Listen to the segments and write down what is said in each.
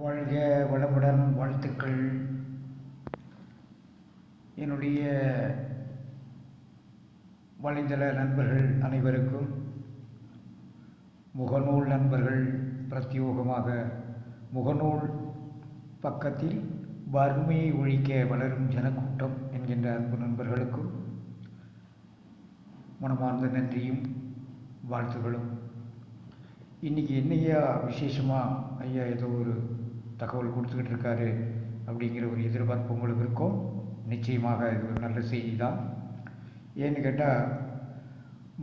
வாழ்க வளமுடன் வாழ்த்துக்கள். என்னுடைய வலைதள நண்பர்கள் அனைவருக்கும் முகநூல் நண்பர்கள் பிரத்யோகமாக முகநூல் பக்கத்தில் வறுமையை ஒழிக்க வளரும் ஜனக்கூட்டம் என்கின்ற அன்பு நண்பர்களுக்கும் மனமார்ந்த நன்றியும் வாழ்த்துகளும். இன்றைக்கி என்னையா விசேஷமாக ஐயா ஏதோ ஒரு தகவல் கொடுத்துக்கிட்டு இருக்காரு அப்படிங்கிற ஒரு எதிர்பார்ப்பு உங்களுக்கு இருக்கும். நிச்சயமாக இது ஒரு நல்ல செய்தி தான் ஏன்னு கேட்டால்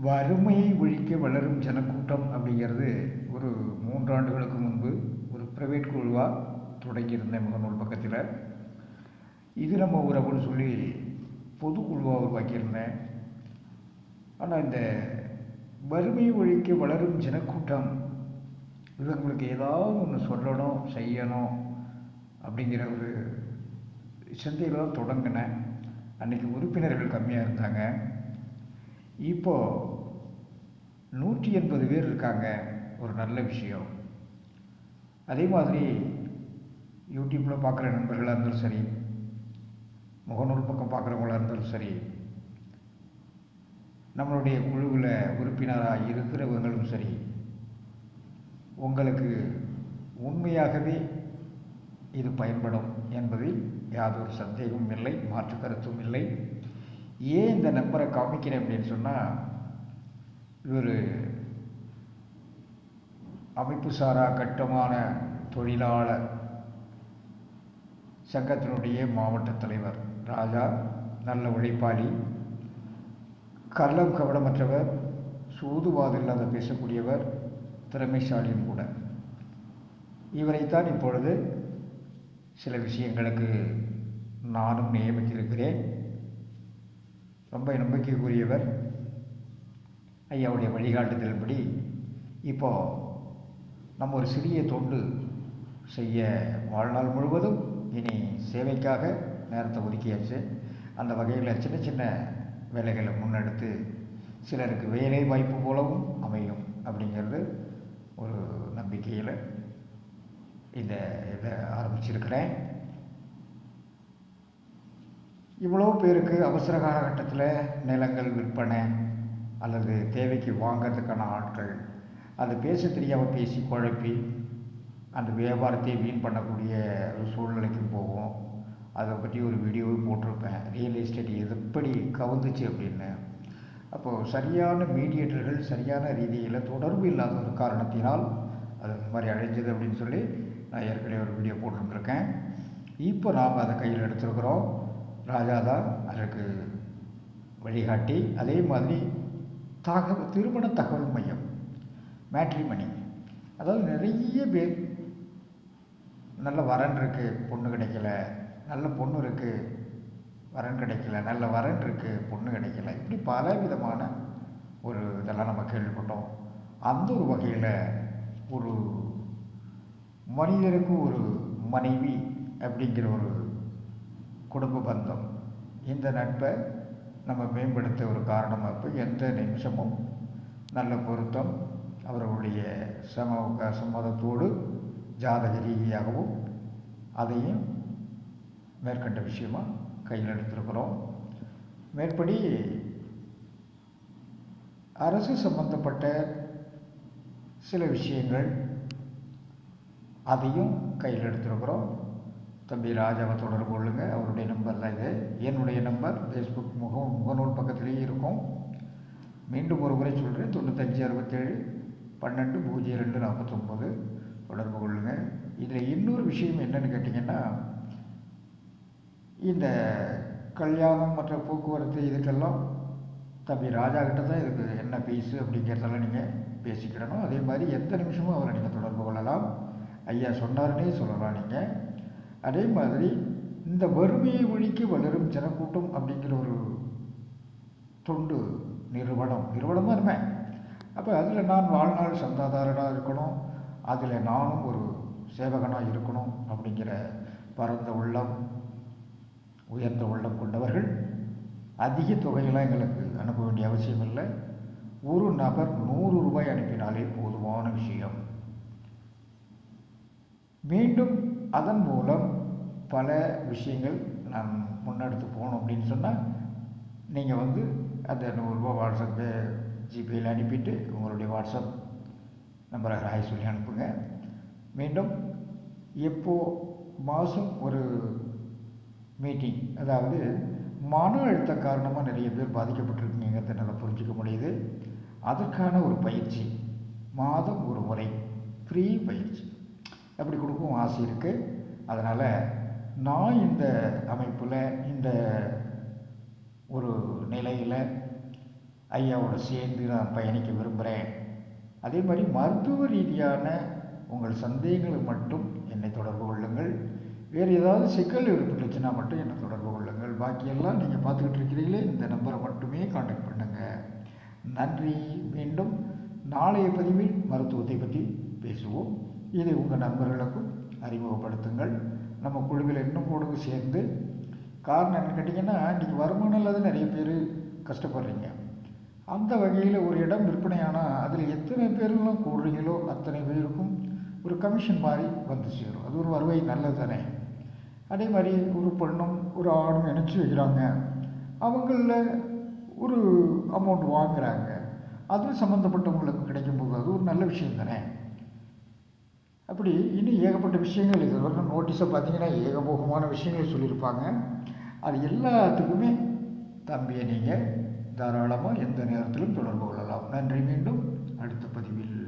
வறுமையை ஒழிக்க வளரும் ஜனக்கூட்டம் அப்படிங்கிறது ஒரு மூன்றாண்டுகளுக்கு முன்பு ஒரு ப்ரைவேட் குழுவாக தொடங்கியிருந்தேன் முகநூல் பக்கத்தில். இது நம்ம உறவுன்னு சொல்லி பொதுக்குழுவாக உருவாக்கியிருந்தேன். ஆனால் இந்த வறுமை ஒழிக்க வளரும் ஜனக்கூட்டம் இவங்களுக்கு ஏதாவது ஒன்று சொல்லணும் செய்யணும் அப்படிங்கிற ஒரு சிந்தையில் தான் தொடங்கினேன். அன்றைக்கி உறுப்பினர்கள் கம்மியாக இருந்தாங்க. இப்போது நூற்றி எண்பது பேர் இருக்காங்க ஒரு நல்ல விஷயம். அதே மாதிரி யூடியூப்பில் பார்க்குற நண்பர்களாக இருந்தாலும் சரி முகநூல் பக்கம் பார்க்குறவங்களாக இருந்தாலும் சரி நம்மளுடைய குழுவில் உறுப்பினராக இருக்கிறவங்களும் சரி உங்களுக்கு உண்மையாகவே இது பயன்படும் என்பதில் யாதொரு சந்தேகமும் இல்லை மாற்று கருத்தும் இல்லை. ஏன் இந்த நம்பரை காமிக்கிறேன் அப்படின்னு சொன்னால் இவர் அமைப்பு சாரா கட்டுமான தொழிலாளர் சங்கத்தினுடைய மாவட்ட தலைவர் ராஜா நல்ல உழைப்பாளி கள்ளம் கவனமற்றவர் சூதுவாதில்லாத பேசக்கூடியவர் திறமைசாலியும் கூட. இவரைத்தான் இப்பொழுது சில விஷயங்களுக்கு நானும் நியமித்திருக்கிறேன். ரொம்ப நம்பிக்கைக்குரியவர். ஐயாவுடைய வழிகாட்டுதல்படி இப்போது நம்ம ஒரு சிறிய தொண்டு செய்ய வாழ்நாள் முழுவதும் இனி சேவைக்காக நேரத்தை ஒதுக்கியாச்சு. அந்த வகையில் சின்ன சின்ன வேலைகளை முன்னெடுத்து சிலருக்கு வேலை வாய்ப்பு போலவும் அமையும் அப்படிங்கிறது ஒரு நம்பிக்கையில் இந்த இதை ஆரம்பிச்சிருக்கிறேன். இவ்வளோ பேருக்கு அவசர காலகட்டத்தில் நிலங்கள் விற்பனை அல்லது தேவைக்கு வாங்கிறதுக்கான ஆட்கள் அது பேச தெரியாமல் பேசி குழப்பி அந்த வியாபாரத்தை வீண் பண்ணக்கூடிய ஒரு சூழ்நிலைக்கு போகும் அதை பற்றி ஒரு வீடியோவும் போட்டிருப்பேன். ரியல் எஸ்டேட் எப்படி கவுந்துச்சு அப்படின்னு அப்போது சரியான மீடியேட்டர்கள் சரியான ரீதியில் தொடர்பு இல்லாத ஒரு காரணத்தினால் அது இந்த மாதிரி அழிஞ்சது அப்படின்னு சொல்லி நான் ஏற்கனவே ஒரு வீடியோ போட்டிருந்துருக்கேன். இப்போ நாம் அதை கையில் எடுத்துருக்குறோம். ராஜா தான் அதற்கு வழிகாட்டி. அதே மாதிரி தகவல் திருமண தகவல் மையம் மேட்ரிமணி அதாவது நிறைய பேர் நல்ல வரன் இருக்குது பொண்ணு கிடைக்கல நல்ல பொண்ணு இருக்குது வரன் கிடைக்கல நல்ல வரன் இருக்குது பொண்ணு கிடைக்கல. இப்படி பல விதமான ஒரு இதெல்லாம் நம்ம கேள்விப்பட்டோம். அந்த ஒரு வகையில் ஒரு மனிதருக்கு ஒரு மனைவி அப்படிங்கிற ஒரு குடும்ப பந்தம். இந்த நட்பை நம்ம மேம்படுத்த ஒரு காரணமாக இப்போ எந்த நிமிஷமும் நல்ல பொருத்தம் அவர்களுடைய சம சம்மதத்தோடு ஜாதக ரீதியாகவும் அதையும் மேற்கண்ட விஷயமாக கையில் எடுத்திருக்கிறோம். மேற்படி அரசு சம்பந்தப்பட்ட சில விஷயங்கள் அதையும் கையில் எடுத்திருக்கிறோம். தம்பி ராஜாவை தொடர்பு கொள்ளுங்கள் அவருடைய நம்பர் இது. என்னுடைய நம்பர் ஃபேஸ்புக் முக முகநூல் பக்கத்துலேயே இருக்கும். மீண்டும் ஒரு முறை சொல்கிறேன் தொண்ணூத்தஞ்சு அறுபத்தேழு பன்னெண்டு பூஜ்ஜியம் ரெண்டு நாற்பத்தொம்போது. தொடர்பு கொள்ளுங்கள் இதில் இன்னொரு விஷயம் என்னென்னு கேட்டிங்கன்னா இந்த கல்யாணம் மற்ற போக்குவரத்து இதுக்கெல்லாம் தம்பி ராஜா கிட்ட தான் இதுக்கு என்ன ஃபீஸு அப்படிங்கிறதெல்லாம் நீங்கள் பேசிக்கிடணும். அதே மாதிரி எந்த நிமிஷமும் அவரை நீங்கள் தொடர்பு கொள்ளலாம். ஐயா சொன்னார்னே சொல்லலாம் நீங்கள் அதே மாதிரி இந்த வறுமையை ஒழிக்க வளரும் ஜனக்கூட்டம் அப்படிங்கிற ஒரு தொண்டு நிறுவனம் நிறுவனம் தான் இருப்பேன் அப்போ அதில் நான் வாழ்நாள் சந்தாதாரனாக இருக்கணும். அதில் நானும் ஒரு சேவகனாக இருக்கணும் அப்படிங்கிற பரந்த உள்ளம். உயர்ந்த உள்ளம் கொண்டவர்கள் அதிக தொகையெல்லாம் எங்களுக்கு அனுப்ப வேண்டிய அவசியம் இல்லை. ஒரு நபர் நூறு ரூபாய் அனுப்பினாலே போதுமான விஷயம். மீண்டும் அதன் மூலம் பல விஷயங்கள் நான் முன்னெடுத்து போகணும் அப்படின்னு சொன்னால் நீங்கள் வந்து அந்த நூறுரூபா வாட்ஸ்அப்பு ஜிபேயில் அனுப்பிட்டு உங்களுடைய வாட்ஸ்அப் நம்பரை ஹாய் சொல்லி அனுப்புங்க. மீண்டும் எப்போது மாதம் ஒரு மீட்டிங் அதாவது மன அழுத்த காரணமாக நிறைய பேர் பாதிக்கப்பட்டிருக்குங்கிறத நல்லா புரிஞ்சிக்க முடியுது. அதற்கான ஒரு பயிற்சி. மாதம் ஒரு முறை. ஃப்ரீ பயிற்சி. அப்படி கொடுக்கவும் ஆசை இருக்குது அதனால் நான் இந்த அமைப்பில் இந்த ஒரு நிலையில் ஐயாவோட சேர்ந்து நான் பயணிக்க விரும்புகிறேன் அதே மாதிரி மருத்துவ ரீதியான உங்கள் சந்தேகங்களை மட்டும் என்னை தொடர்பு கொள்ளுங்கள். வேறு ஏதாவது சிக்கல் ஏற்பட்டுச்சுன்னா மட்டும் என்னை தொடர்பு கொள்ளுங்கள். பாக்கியெல்லாம் நீங்கள் பார்த்துக்கிட்டு இருக்கிறீங்களே இந்த நம்பரை மட்டுமே காண்டாக்ட் பண்ணுங்கள் நன்றி. மீண்டும் நாளைய பதிவில் மருத்துவத்தை பற்றி பேசுவோம். இதை உங்கள் நண்பர்களுக்கும் அறிமுகப்படுத்துங்கள். நம்ம குழுவில் இன்னும் கூட சேர்ந்து காரணம் என்னன்னு கேட்டிங்கன்னா இன்றைக்கி வருமானம் இல்லாத நிறைய பேர் கஷ்டப்படுறீங்க. அந்த வகையில் ஒரு இடம் விற்பனையானால் அதில் எத்தனை பேரெல்லாம் கூடுறீங்களோ அத்தனை பேருக்கும் ஒரு கமிஷன் மாதிரி வந்து சேரும். அது ஒரு வருவாய் நல்லது தானே அதே மாதிரி ஒரு பெண்ணும் ஒரு ஆணும் இணைச்சி வைக்கிறாங்க. அவங்களில் ஒரு அமௌண்ட் வாங்குகிறாங்க அது சம்மந்தப்பட்டவங்களுக்கு கிடைக்கும்போது அது ஒரு நல்ல விஷயம் தானே? அப்படி இன்னும் ஏகப்பட்ட விஷயங்கள் இது வரைக்கும் நோட்டீஸை பார்த்தீங்கன்னா ஏகபோகமான விஷயங்கள் சொல்லியிருப்பாங்க. அது எல்லாத்துக்குமே தம்பியை நீங்கள் தாராளமாக எந்த நேரத்திலும் தொடர்பு கொள்ளலாம். நன்றி மீண்டும் அடுத்த பதிவில்